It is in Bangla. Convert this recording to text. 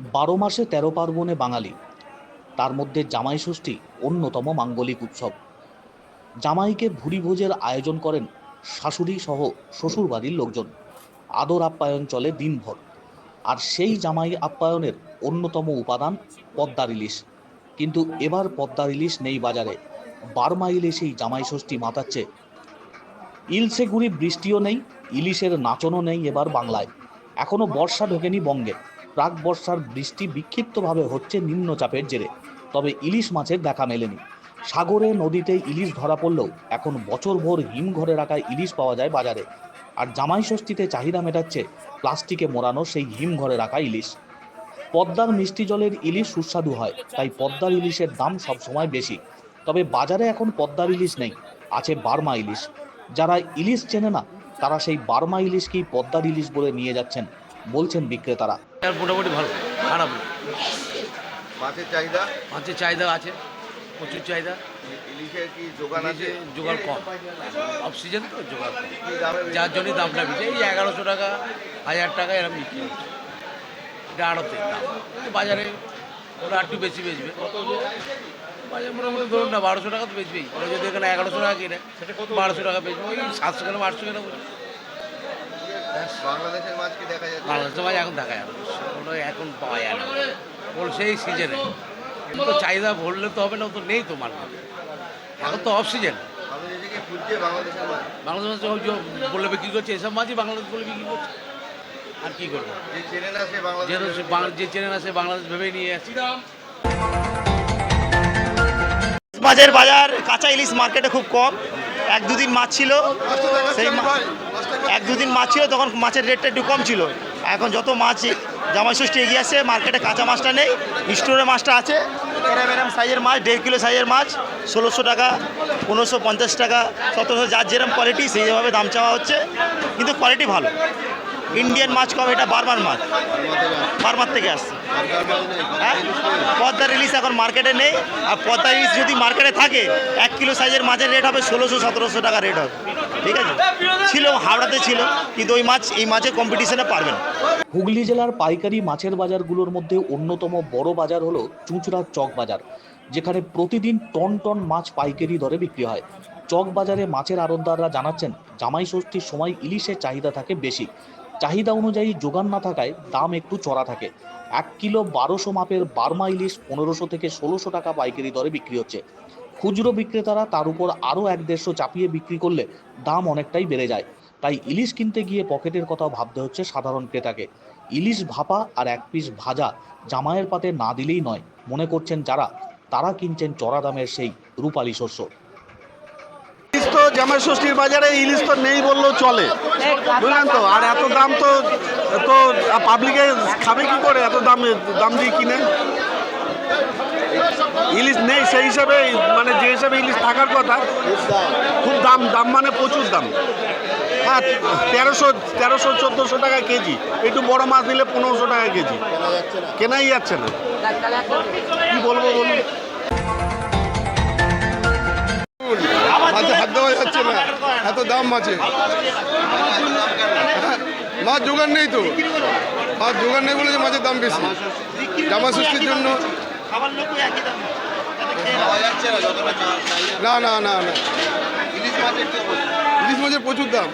বারো মাসে তেরো পার্বণে বাঙালি। তার মধ্যে জামাই ষষ্ঠী অন্যতম মাঙ্গলিক উৎসব। জামাইকে ভুরি ভোজের আয়োজন করেন শাশুড়ি সহ শ্বশুরবাড়ির লোকজন। আদর আপ্যায়ন চলে দিনভর। আর সেই জামাই আপ্যায়নের অন্যতম উপাদান পদ্মার ইলিশ। কিন্তু এবার পদ্মার ইলিশ নেই বাজারে। বারমা ইলিশেই জামাই ষষ্ঠী মাতাচ্ছে। ইলসে গুড়ি বৃষ্টিও নেই, ইলিশের নাচনও নেই এবার বাংলায়। এখনও বর্ষা ঢোকেনি বঙ্গে। প্রাক বর্ষার বৃষ্টি বিক্ষিপ্তভাবে হচ্ছে নিম্নচাপের জেরে। তবে ইলিশ মাছের দেখা মেলেনি। সাগরে, নদীতে ইলিশ ধরা পড়লেও এখন বছরভর হিমঘরে রাখা ইলিশ পাওয়া যায় বাজারে। আর জামাই ষষ্ঠীতে চাহিদা মেটাচ্ছে প্লাস্টিকে মোড়ানো সেই হিমঘরে রাখা ইলিশ। পদ্মার মিষ্টি জলের ইলিশ সুস্বাদু হয়, তাই পদ্মার ইলিশের দাম সবসময় বেশি। তবে বাজারে এখন পদ্মার ইলিশ নেই, আছে বার্মা ইলিশ। যারা ইলিশ চেনে না, তারা সেই বার্মা ইলিশকেই পদ্মার ইলিশ বলে নিয়ে যাচ্ছেন, বলছেন বিক্রেতারা। আর মোটামুটি ভালো খারাপ না। মাছের চাহিদা? মাছের চাহিদা আছে প্রচুর চাহিদা। ইলিশের কি যোগান আছে? জোগাড় কম। অক্সিজেন তো জোগাড় কম। যার জন্যই দামটা বেশি। এই এগারোশো টাকা হাজার টাকা এরকম বিক্রি হচ্ছে। এটা আড়তের দাম। বাজারে ওরা একটু বেশি বেচবে। বাজারে মোটামুটি ধরুন না বারোশো টাকা তো বেচবেই। ওরা যদি এখানে এগারোশো টাকা কিনে বারোশো টাকা বেচবে। ওই সাতশো কেন আটশো কেন বাংলাদেশের মাছ কি দেখা যাচ্ছে বাংলাদেশের মাছ এখন দেখা যাবে। এখন পাওয়া যায় না। বল সেই সিজনে তো চাহিদা ভরলে তো হবে না তো নেই তো মার্কেট এখন তো অফ সিজন বাংলাদেশে কি ফুলছে বাংলাদেশের মাছ? বাংলাদেশ মাছ বলে বিক্রি করছে এসব মাছই বাংলাদেশ বলে বিক্রি করছে। আর কি করব? যে চেনে না সে বাংলাদেশ ভেবেই নিয়ে আসছে। মাছের বাজার কাঁচা ইলিশ মার্কেটে খুব কম। এক দুদিন মাছ ছিল, সেই এক দুদিন মাছ ছিল, তখন মাছের রেটটা একটু কম ছিল। এখন যত মাছ জামাই ষষ্ঠী এগিয়ে আসছে মার্কেটে কাঁচা মাছটা নেই স্টোরে মাছটা আছে। এরম এরম সাইজের মাছ, দেড় কিলো সাইজের মাছ, ষোলোশো টাকা, পনেরোশো পঞ্চাশ টাকা, সতেরোশো, যার যেরম কোয়ালিটি সেইভাবে দাম চাওয়া হচ্ছে। কিন্তু কোয়ালিটি ভালো। ইন্ডিয়ান মাছ কবে? এটা বারবার মাছ। বারবার থেকে আসছে। হ্যাঁ? পদ্মার ইলিশ এখন মার্কেটে নেই। আর পদ্মার ইলিশ যদি মার্কেটে থাকে, এক কিলো সাইজের মাছের রেট হবে ষোলোশো, সতেরোশো টাকা রেট হবে। ঠিক আছে? ছিল, হাওড়াতে ছিল। কিন্তু ওই মাছ, এই মাছের কম্পিটিশনে পারবে না। হুগলি জেলার পাইকারি মাছের বাজারগুলোর মধ্যে অন্যতম বড় বাজার হলো চুঁচড়ার চক বাজার, যেখানে প্রতিদিন টন টন মাছ পাইকারি দরে বিক্রি হয়। চক বাজারে মাছের আড়তদাররা জানাচ্ছেন, জামাই ষষ্ঠীর সময় ইলিশের চাহিদা থাকে বেশি। চাহিদা অনুযায়ী যোগান না থাকায় দাম একটু চড়া থাকে। এক কিলো বারোশো মাপের বার্মা ইলিশ পনেরোশো থেকে ষোলোশো টাকা পাইকারি দরে বিক্রি হচ্ছে। খুচরো বিক্রেতারা তার উপর আরও এক দেড়শো চাপিয়ে বিক্রি করলে দাম অনেকটাই বেড়ে যায়। তাই ইলিশ কিনতে গিয়ে পকেটের কথাও ভাবতে হচ্ছে সাধারণ ক্রেতাকে। ইলিশ ভাপা আর এক পিস ভাজা জামাইয়ের পাতে না দিলেই নয়, মনে করছেন যারা, তারা কিনছেন চড়া দামের সেই রূপালী শস্য। জামাই ষষ্ঠীর বাজারে ইলিশ তো নেই বললেও চলে। বুঝলেন তো? আর এত দাম তো তো পাবলিকে খাবে কি করে? এত দাম দাম দিয়ে কিনে? ইলিশ নেই, সেই হিসাবে মানে যে হিসাবে ইলিশ থাকার কথা, খুব দাম দাম মানে প্রচুর দাম। হ্যাঁ তেরোশো তেরোশো, চোদ্দোশো টাকা কেজি। একটু বড় মাছ নিলে পনেরোশো টাকা কেজি। কেনাই যাচ্ছে না। কি বলব বলুন? পাওয়া যাচ্ছে না। এত দাম মাছের। মাছ জোগান নেই তো। মাছ জোগান নেই বলে যে মাছের দাম বেশি। জামা সৃষ্টির জন্য না না না না। ইলিশ মাছের প্রচুর দাম।